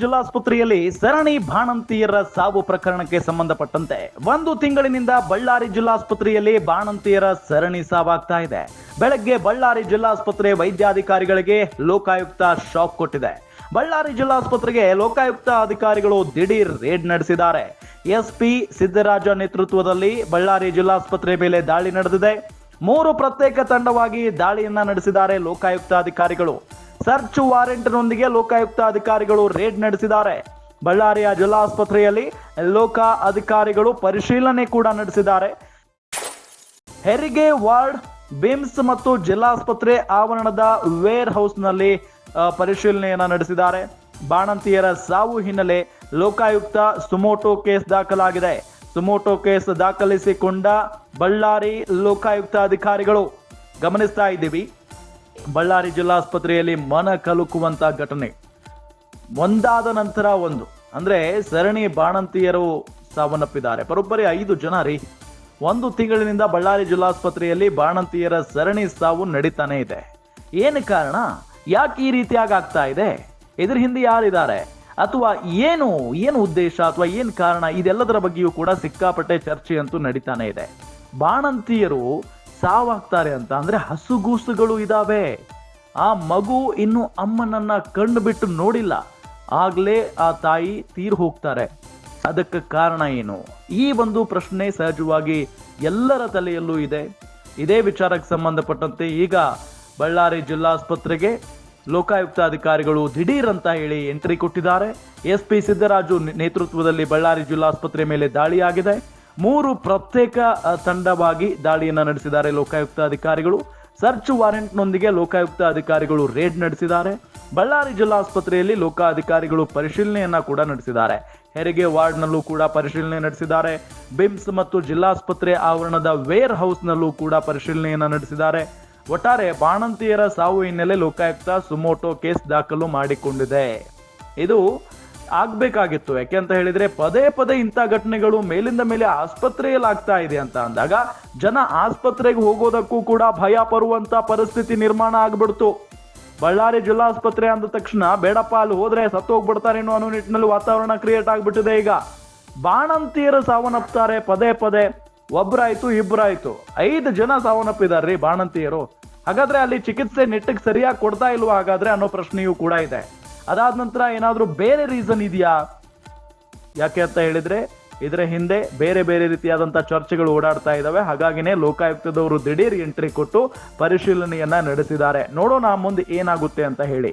ಜಿಲ್ಲಾಸ್ಪತ್ರೆಯಲ್ಲಿ ಸರಣಿ ಬಾಣಂತಿಯರ ಸಾವು ಪ್ರಕರಣಕ್ಕೆ ಸಂಬಂಧಪಟ್ಟಂತೆ ಒಂದು ತಿಂಗಳಿನಿಂದ ಬಳ್ಳಾರಿ ಜಿಲ್ಲಾಸ್ಪತ್ರೆಯಲ್ಲಿ ಬಾಣಂತಿಯರ ಸರಣಿ ಸಾವಾಗ್ತಾ ಇದೆ. ಬೆಳಗ್ಗೆ ಬಳ್ಳಾರಿ ಜಿಲ್ಲಾಸ್ಪತ್ರೆ ವೈದ್ಯಾಧಿಕಾರಿಗಳಿಗೆ ಲೋಕಾಯುಕ್ತ ಶಾಕ್ ಕೊಟ್ಟಿದೆ. ಬಳ್ಳಾರಿ ಜಿಲ್ಲಾಸ್ಪತ್ರೆಗೆ ಲೋಕಾಯುಕ್ತ ಅಧಿಕಾರಿಗಳು ದಿಢೀರ್ ರೇಡ್ ನಡೆಸಿದ್ದಾರೆ. ಎಸ್ಪಿ ಸಿದ್ದರಾಜ ನೇತೃತ್ವದಲ್ಲಿ ಬಳ್ಳಾರಿ ಜಿಲ್ಲಾಸ್ಪತ್ರೆ ಮೇಲೆ ದಾಳಿ ನಡೆದಿದೆ. ಮೂರು ಪ್ರತ್ಯೇಕ ತಂಡವಾಗಿ ದಾಳಿಯನ್ನ ನಡೆಸಿದ್ದಾರೆ ಲೋಕಾಯುಕ್ತ ಅಧಿಕಾರಿಗಳು. ಸರ್ಚ್ ವಾರೆಂಟ್ನೊಂದಿಗೆ ಲೋಕಾಯುಕ್ತ ಅಧಿಕಾರಿಗಳು ರೇಡ್ ನಡೆಸಿದ್ದಾರೆ. ಬಳ್ಳಾರಿಯ ಜಿಲ್ಲಾಸ್ಪತ್ರೆಯಲ್ಲಿ ಲೋಕ ಅಧಿಕಾರಿಗಳು ಪರಿಶೀಲನೆ ಕೂಡ ನಡೆಸಿದ್ದಾರೆ. ಹೆರಿಗೆ ವಾರ್ಡ್ ಬಿಮ್ಸ್ ಮತ್ತು ಜಿಲ್ಲಾಸ್ಪತ್ರೆ ಆವರಣದ ವೇರ್ ಹೌಸ್ನಲ್ಲಿ ಪರಿಶೀಲನೆಯನ್ನ ನಡೆಸಿದ್ದಾರೆ. ಬಾಣಂತಿಯರ ಸಾವು ಹಿನ್ನೆಲೆ ಲೋಕಾಯುಕ್ತ ಸುಮೋಟೋ ಕೇಸ್ ದಾಖಲಾಗಿದೆ. ಸುಮೋಟೋ ಕೇಸ್ ದಾಖಲಿಸಿಕೊಂಡ ಬಳ್ಳಾರಿ ಲೋಕಾಯುಕ್ತ ಅಧಿಕಾರಿಗಳು. ಗಮನಿಸ್ತಾ ಇದ್ದೀವಿ. ಬಳ್ಳಾರಿ ಜಿಲ್ಲಾಸ್ಪತ್ರೆಯಲ್ಲಿ ಮನ ಕಲುಕುವಂತ ಘಟನೆ. ಒಂದಾದ ನಂತರ ಒಂದು. ಅಂದ್ರೆ ಸರಣಿ ಬಾಣಂತಿಯರು ಸಾವನ್ನಪ್ಪಿದ್ದಾರೆ. ಬರೋಬ್ಬರಿ ಐದು ಜನ ರೀ. ಒಂದು ತಿಂಗಳಿನಿಂದ ಬಳ್ಳಾರಿ ಜಿಲ್ಲಾಸ್ಪತ್ರೆಯಲ್ಲಿ ಬಾಣಂತಿಯರ ಸರಣಿ ಸಾವು ನಡೀತಾನೆ ಇದೆ. ಏನು ಕಾರಣ? ಯಾಕೆ ಈ ರೀತಿಯಾಗಿ ಆಗ್ತಾ ಇದೆ? ಇದ್ರ ಹಿಂದೆ ಯಾರಿದ್ದಾರೆ? ಅಥವಾ ಏನು? ಏನು ಉದ್ದೇಶ? ಅಥವಾ ಏನು ಕಾರಣ? ಇದೆಲ್ಲದರ ಬಗ್ಗೆಯೂ ಕೂಡ ಸಿಕ್ಕಾಪಟ್ಟೆ ಚರ್ಚೆ ಅಂತೂ ನಡೀತಾನೆ ಇದೆ. ಬಾಣಂತಿಯರು ಸಾವಾಗ್ತಾರೆ ಅಂತ ಅಂದ್ರೆ ಹಸುಗೂಸುಗಳು ಇದಾವೆ. ಆ ಮಗು ಇನ್ನು ಅಮ್ಮನನ್ನ ಕಣ್ಣು ಬಿಟ್ಟು ನೋಡಿಲ್ಲ. ಆಗ್ಲೇ ಆ ತಾಯಿ ತೀರ್ ಹೋಗ್ತಾರೆ. ಅದಕ್ಕೆ ಕಾರಣ ಏನು? ಈ ಒಂದು ಪ್ರಶ್ನೆ ಸಹಜವಾಗಿ ಎಲ್ಲರ ತಲೆಯಲ್ಲೂ ಇದೆ. ಇದೇ ವಿಚಾರಕ್ಕೆ ಸಂಬಂಧಪಟ್ಟಂತೆ ಈಗ ಬಳ್ಳಾರಿ ಜಿಲ್ಲಾಸ್ಪತ್ರೆಗೆ ಲೋಕಾಯುಕ್ತ ಅಧಿಕಾರಿಗಳು ದಿಢೀರ್ ಅಂತ ಹೇಳಿ ಎಂಟ್ರಿ ಕೊಟ್ಟಿದ್ದಾರೆ. ಎಸ್ ಪಿ ಸಿದ್ದರಾಜು ನೇತೃತ್ವದಲ್ಲಿ ಬಳ್ಳಾರಿ ಜಿಲ್ಲಾಸ್ಪತ್ರೆ ಮೇಲೆ ದಾಳಿಯಾಗಿದೆ. ಮೂರು ಪ್ರತ್ಯೇಕ ತಂಡವಾಗಿ ದಾಳಿಯನ್ನು ನಡೆಸಿದ್ದಾರೆ ಲೋಕಾಯುಕ್ತ ಅಧಿಕಾರಿಗಳು. ಸರ್ಚ್ ವಾರೆಂಟ್ನೊಂದಿಗೆ ಲೋಕಾಯುಕ್ತ ಅಧಿಕಾರಿಗಳು ರೇಡ್ ನಡೆಸಿದ್ದಾರೆ. ಬಳ್ಳಾರಿ ಜಿಲ್ಲಾಸ್ಪತ್ರೆಯಲ್ಲಿ ಲೋಕ ಅಧಿಕಾರಿಗಳು ಪರಿಶೀಲನೆಯನ್ನ ಕೂಡ ನಡೆಸಿದ್ದಾರೆ. ಹೆರಿಗೆ ವಾರ್ಡ್ನಲ್ಲೂ ಕೂಡ ಪರಿಶೀಲನೆ ನಡೆಸಿದ್ದಾರೆ. ಬಿಮ್ಸ್ ಮತ್ತು ಜಿಲ್ಲಾಸ್ಪತ್ರೆ ಆವರಣದ ವೇರ್ ಹೌಸ್ನಲ್ಲೂ ಕೂಡ ಪರಿಶೀಲನೆಯನ್ನು ನಡೆಸಿದ್ದಾರೆ. ಒಟ್ಟಾರೆ ಬಾಣಂತಿಯರ ಸಾವು ಹಿನ್ನೆಲೆ ಲೋಕಾಯುಕ್ತ ಸುಮೋಟೋ ಕೇಸ್ ದಾಖಲು ಮಾಡಿಕೊಂಡಿದೆ. ಇದು ಆಗ್ಬೇಕಾಗಿತ್ತು. ಯಾಕೆ ಅಂತ ಹೇಳಿದ್ರೆ ಪದೇ ಪದೇ ಇಂಥ ಘಟನೆಗಳು ಮೇಲಿಂದ ಮೇಲೆ ಆಸ್ಪತ್ರೆಯಲ್ಲಿ ಆಗ್ತಾ ಇದೆ ಅಂತ ಅಂದಾಗ ಜನ ಆಸ್ಪತ್ರೆಗೆ ಹೋಗೋದಕ್ಕೂ ಕೂಡ ಭಯ ಪಡುವಂತ ಪರಿಸ್ಥಿತಿ ನಿರ್ಮಾಣ ಆಗ್ಬಿಡ್ತು. ಬಳ್ಳಾರಿ ಜಿಲ್ಲಾಸ್ಪತ್ರೆ ಅಂದ ತಕ್ಷಣ ಬೇಡಪ್ಪ ಅಲ್ಲಿ ಹೋದ್ರೆ ಸತ್ತು ಹೋಗ್ಬಿಡ್ತಾರೇನೋ ಅನ್ನೋ ನಿಟ್ಟಿನಲ್ಲಿ ವಾತಾವರಣ ಕ್ರಿಯೇಟ್ ಆಗ್ಬಿಟ್ಟಿದೆ ಈಗ. ಬಾಣಂತಿಯರು ಸಾವನ್ನಪ್ತಾರೆ ಪದೇ ಪದೇ. ಒಬ್ರಾಯ್ತು ಇಬ್ಬರಾಯ್ತು ಐದು ಜನ ಸಾವನ್ನಪ್ಪಿದಾರ್ರಿ ಬಾಣಂತಿಯರು. ಹಾಗಾದ್ರೆ ಅಲ್ಲಿ ಚಿಕಿತ್ಸೆ ನೆಟ್ಟಿಗೆ ಸರಿಯಾಗಿ ಕೊಡ್ತಾ ಇಲ್ವಾ ಹಾಗಾದ್ರೆ ಅನ್ನೋ ಪ್ರಶ್ನೆಯೂ ಕೂಡ ಇದೆ. ಅದಾದ ನಂತರ ಏನಾದರೂ ಬೇರೆ ರೀಸನ್ ಇದೆಯಾ? ಯಾಕೆ ಅಂತ ಹೇಳಿದ್ರೆ, ಇದರ ಹಿಂದೆ ಬೇರೆ ಬೇರೆ ರೀತಿಯಾದಂಥ ಚರ್ಚೆಗಳು ಓಡಾಡ್ತಾ ಇದ್ದಾವೆ ಹಾಗಾಗಿನೇ ಲೋಕಾಯುಕ್ತದವರು ದಿಢೀರ್ ಎಂಟ್ರಿ ಕೊಟ್ಟು ಪರಿಶೀಲನೆಯನ್ನ ನಡೆಸಿದ್ದಾರೆ. ನೋಡೋಣ ಮುಂದೆ ಏನಾಗುತ್ತೆ ಅಂತ ಹೇಳಿ.